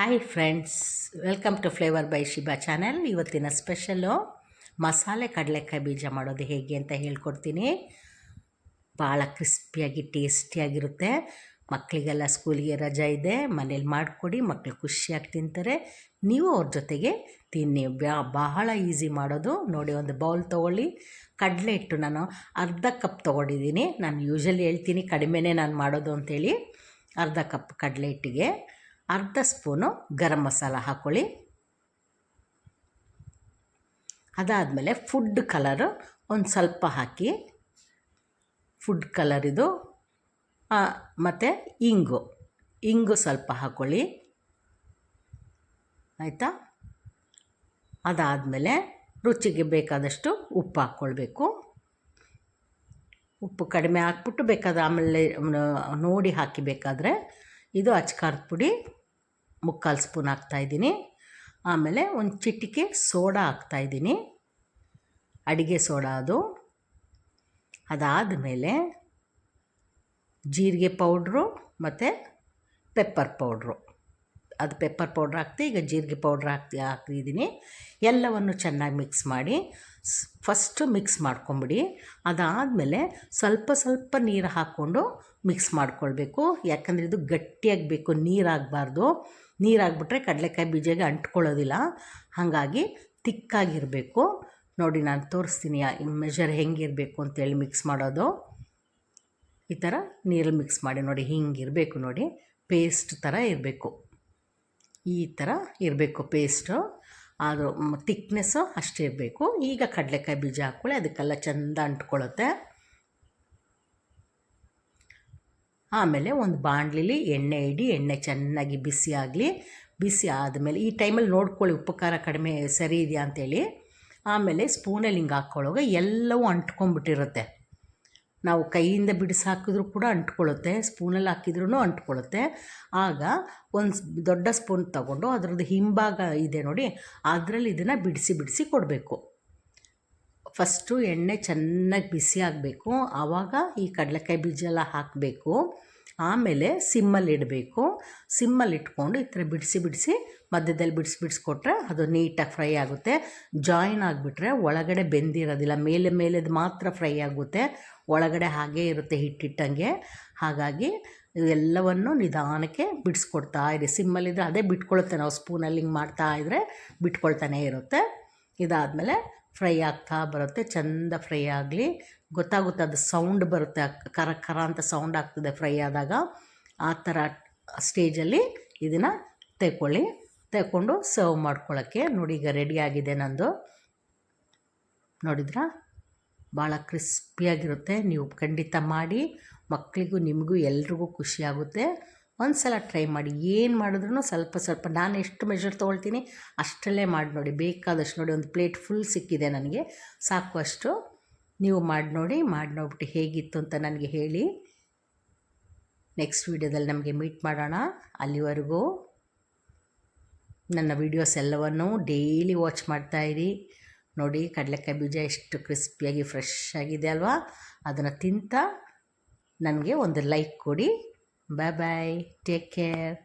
Hi friends welcome to flavour by Shiba channel ಇವತ್ತಿನ special ಮಸಾಲೆ ಕಡಲೆಕಾಯಿ ಬೀಜ ಮಾಡೋದು ಹೇಗೆ ಅಂತ ಹೇಳ್ಕೊಡ್ತೀನಿ. ಭಾಳ ಕ್ರಿಸ್ಪಿಯಾಗಿ ಟೇಸ್ಟಿಯಾಗಿರುತ್ತೆ ಮಕ್ಕಳಿಗೆಲ್ಲ ಸ್ಕೂಲಿಗೆ ರಜಾ ಇದೆ. ಮನೇಲಿ ಮಾಡಿಕೊಡಿ ಮಕ್ಕಳು ಖುಷಿಯಾಗಿ ತಿಂತಾರೆ. ನೀವು ಅವ್ರ ಜೊತೆಗೆ ತಿನ್ನಿ. ಬಹಳ ಈಸಿ ಮಾಡೋದು. ನೋಡಿ, ಒಂದು ಬೌಲ್ ತೊಗೊಳ್ಳಿ. ಕಡಲೆ ಹಿಟ್ಟು ನಾನು ಅರ್ಧ ಕಪ್ ತೊಗೊಂಡಿದ್ದೀನಿ. ನಾನು ಯೂಶಲಿ ಹೇಳ್ತೀನಿ ಕಡಿಮೆನೇ ನಾನು ಮಾಡೋದು ಅಂಥೇಳಿ ಅರ್ಧ ಕಪ್ ಕಡಲೆ ಹಿಟ್ಟಿಗೆ. ಅರ್ಧ ಸ್ಪೂನು ಗರಂ ಮಸಾಲ ಹಾಕ್ಕೊಳ್ಳಿ ಅದಾದಮೇಲೆ ಫುಡ್ ಕಲರು ಒಂದು ಸ್ವಲ್ಪ ಹಾಕಿ. ಫುಡ್ ಕಲರ್ ಇದು. ಮತ್ತು ಇಂಗು. ಇಂಗು ಸ್ವಲ್ಪ ಹಾಕ್ಕೊಳ್ಳಿ ಆಯಿತಾ? ಅದಾದಮೇಲೆ ರುಚಿಗೆ ಬೇಕಾದಷ್ಟು ಉಪ್ಪು ಹಾಕ್ಕೊಳ್ಬೇಕು. ಉಪ್ಪು ಕಡಿಮೆ ಹಾಕ್ಬಿಟ್ಟು ಬೇಕಾದ ಆಮೇಲೆ ನೋಡಿ ಹಾಕಿ ಬೇಕಾದರೆ ಇದು ಅಚ್ಕಾರದ ಪುಡಿ. ಮುಕ್ಕಾಲು ಸ್ಪೂನ್ ಹಾಕ್ತಾಯಿದ್ದೀನಿ ಆಮೇಲೆ ಒಂದು ಚಿಟಿಕೆ ಸೋಡಾ ಹಾಕ್ತಾಯಿದ್ದೀನಿ ಅಡುಗೆ ಸೋಡಾ ಅದು. ಅದಾದ ಮೇಲೆ ಜೀರಿಗೆ ಪೌಡ್ರು ಮತ್ತು ಪೆಪ್ಪರ್ ಪೌಡ್ರು. ಅದು ಪೆಪ್ಪರ್ ಪೌಡ್ರ್ ಹಾಕ್ತಿ, ಈಗ ಜೀರಿಗೆ ಪೌಡ್ರ್ ಹಾಕ್ತಿ ಹಾಕಿದ್ದೀನಿ ಎಲ್ಲವನ್ನು ಚೆನ್ನಾಗಿ ಮಿಕ್ಸ್ ಮಾಡಿ ಫಸ್ಟು ಮಿಕ್ಸ್ ಮಾಡ್ಕೊಂಬಿಡಿ. ಅದಾದಮೇಲೆ ಸ್ವಲ್ಪ ಸ್ವಲ್ಪ ನೀರು ಹಾಕ್ಕೊಂಡು ಮಿಕ್ಸ್ ಮಾಡ್ಕೊಳ್ಬೇಕು. ಯಾಕಂದರೆ ಇದು ಗಟ್ಟಿಯಾಗಿ ಬೇಕು ನೀರಾಗಬಾರ್ದು ನೀರಾಗ್ಬಿಟ್ರೆ ಕಡಲೆಕಾಯಿ ಬೀಜಗೆ ಅಂಟ್ಕೊಳ್ಳೋದಿಲ್ಲ. ಹಾಗಾಗಿ ತಿಕ್ಕಾಗಿರಬೇಕು. ನೋಡಿ ನಾನು ತೋರಿಸ್ತೀನಿ ಮೆಷರ್ ಹೆಂಗಿರಬೇಕು ಅಂತೇಳಿ ಮಿಕ್ಸ್ ಮಾಡೋದು. ಈ ಥರ ನೀರಲ್ಲಿ ಮಿಕ್ಸ್ ಮಾಡಿ ನೋಡಿ, ಹಿಂಗಿರಬೇಕು ನೋಡಿ. ಪೇಸ್ಟ್ ಥರ ಇರಬೇಕು. ಈ ಥರ ಇರಬೇಕು ಪೇಸ್ಟು ಅದು ತಿಕ್ನೆಸ್ಸು ಅಷ್ಟೇ ಇರಬೇಕು. ಈಗ ಕಡಲೆಕಾಯಿ ಬೀಜ ಹಾಕ್ಕೊಳ್ಳಿ, ಅದಕ್ಕೆಲ್ಲ ಚೆಂದ ಅಂಟ್ಕೊಳ್ಳುತ್ತೆ. ಆಮೇಲೆ ಒಂದು ಬಾಣಲಿಲಿ ಎಣ್ಣೆ ಇಡಿ, ಎಣ್ಣೆ ಚೆನ್ನಾಗಿ ಬಿಸಿ ಆಗಲಿ, ಬಿಸಿ ಆದಮೇಲೆ ಈ ಟೈಮಲ್ಲಿ ನೋಡ್ಕೊಳ್ಳಿ ಉಪ್ಪು ಖಾರ ಕಡಿಮೆ ಸರಿ ಇದೆಯಾ ಅಂತೇಳಿ. ಆಮೇಲೆ ಸ್ಪೂನಲ್ಲಿ ಹಿಂಗೆ ಹಾಕ್ಕೊಳ್ಳೋವಾಗ ಎಲ್ಲವೂ ಅಂಟ್ಕೊಂಡ್ಬಿಟ್ಟಿರುತ್ತೆ. ನಾವು ಕೈಯಿಂದ ಬಿಡಿಸಿ ಹಾಕಿದ್ರೂ ಕೂಡ ಅಂಟ್ಕೊಳ್ಳುತ್ತೆ, ಸ್ಪೂನಲ್ಲಿ ಹಾಕಿದ್ರೂ ಅಂಟ್ಕೊಳ್ಳುತ್ತೆ. ಆಗ ಒಂದು ದೊಡ್ಡ ಸ್ಪೂನ್ ತಗೊಂಡು ಅದರದ್ದು ಹಿಂಭಾಗ ಇದೆ ನೋಡಿ, ಅದರಲ್ಲಿ ಇದನ್ನು ಬಿಡಿಸಿ ಬಿಡಿಸಿ ಕೊಡಬೇಕು. ಫಸ್ಟು ಎಣ್ಣೆ ಚೆನ್ನಾಗಿ ಬಿಸಿ ಆಗಬೇಕು. ಆವಾಗ ಈ ಕಡಲೆಕಾಯಿ ಬೀಜ ಎಲ್ಲ ಹಾಕಬೇಕು. ಆಮೇಲೆ ಸಿಮ್ಮಲ್ಲಿ ಇಡಬೇಕು. ಸಿಮ್ಮಲ್ಲಿ ಇಟ್ಕೊಂಡು ಈ ಥರ ಬಿಡಿಸಿ ಬಿಡಿಸಿ ಮಧ್ಯದಲ್ಲಿ ಬಿಡಿಸಿ ಬಿಡಿಸ್ಕೊಟ್ರೆ ಅದು ನೀಟಾಗಿ ಫ್ರೈ ಆಗುತ್ತೆ. ಜಾಯಿನ್ ಆಗಿಬಿಟ್ರೆ ಒಳಗಡೆ ಬೆಂದಿರೋದಿಲ್ಲ. ಮೇಲೆ ಮೇಲೆದು ಮಾತ್ರ ಫ್ರೈ ಆಗುತ್ತೆ. ಒಳಗಡೆ ಹಾಗೇ ಇರುತ್ತೆ ಹಿಟ್ಟಿಟ್ಟಂಗೆ. ಹಾಗಾಗಿ ಎಲ್ಲವನ್ನು ನಿಧಾನಕ್ಕೆ ಬಿಡಿಸ್ಕೊಡ್ತಾ ಇರಿ. ಸಿಮ್ಮಲ್ಲಿದ್ದರೆ ಅದೇ ಬಿಟ್ಕೊಳುತ್ತೆ. ನಾವು ಸ್ಪೂನಲ್ಲಿ ಹಿಂಗೆ ಮಾಡ್ತಾ ಇದ್ದರೆ ಬಿಟ್ಕೊಳ್ತಾನೆ ಇರುತ್ತೆ. ಇದಾದಮೇಲೆ ಫ್ರೈ ಆಗ್ತಾ ಬರುತ್ತೆ. ಚೆಂದ ಫ್ರೈ ಆಗಲಿ. ಗೊತ್ತಾಗುತ್ತೆ ಅದು ಸೌಂಡ್ ಬರುತ್ತೆ. ಕರ ಕರ ಅಂತ ಸೌಂಡ್ ಆಗ್ತದೆ ಫ್ರೈ ಆದಾಗ. ಆ ಥರ ಸ್ಟೇಜಲ್ಲಿ ಇದನ್ನು ತೆಕ್ಕೊಳ್ಳಿ. ತೆಕ್ಕೊಂಡು ಸರ್ವ್ ಮಾಡ್ಕೊಳ್ಳೋಕ್ಕೆ ನೋಡಿ ಈಗ ರೆಡಿ ಆಗಿದೆ ನಂದು. ನೋಡಿದ್ರಾ? ಭಾಳ ಕ್ರಿಸ್ಪಿಯಾಗಿರುತ್ತೆ ನೀವು ಖಂಡಿತ ಮಾಡಿ ಮಕ್ಕಳಿಗೂ ನಿಮಗೂ ಎಲ್ರಿಗೂ ಖುಷಿಯಾಗುತ್ತೆ ಒಂದು ಸಲ ಟ್ರೈ ಮಾಡಿ. ಏನು ಮಾಡಿದ್ರೂ ಸ್ವಲ್ಪ ಸ್ವಲ್ಪ, ನಾನು ಎಷ್ಟು ಮೆಷರ್ ತೊಗೊಳ್ತೀನಿ ಅಷ್ಟರಲ್ಲೇ ಮಾಡಿ ನೋಡಿ. ಬೇಕಾದಷ್ಟು ನೋಡಿ, ಒಂದು ಪ್ಲೇಟ್ ಫುಲ್ ಸಿಕ್ಕಿದೆ ನನಗೆ. ಸಾಕು ಅಷ್ಟು. ನೀವು ಮಾಡಿ ನೋಡಿ, ಮಾಡಿ ನೋಡ್ಬಿಟ್ಟು ಹೇಗಿತ್ತು ಅಂತ ನನಗೆ ಹೇಳಿ. ನೆಕ್ಸ್ಟ್ ವೀಡಿಯೋದಲ್ಲಿ ನಮಗೆ ಮೀಟ್ ಮಾಡೋಣ. ಅಲ್ಲಿವರೆಗೂ ನನ್ನ ವೀಡಿಯೋಸ್ ಎಲ್ಲವನ್ನು ಡೈಲಿ ವಾಚ್ ಮಾಡ್ತಾಯಿರಿ ನೋಡಿ, ಕಡಲೆಕಾಯಿ ಬೀಜ ಎಷ್ಟು ಕ್ರಿಸ್ಪಿಯಾಗಿ ಫ್ರೆಶ್ ಆಗಿದೆ ಅಲ್ವಾ? ಅದನ್ನು ತಿಂತ ನನಗೆ ಒಂದು ಲೈಕ್ ಕೊಡಿ. ಬಾಯ್ ಬಾಯ್ ಟೇಕ್ ಕೇರ್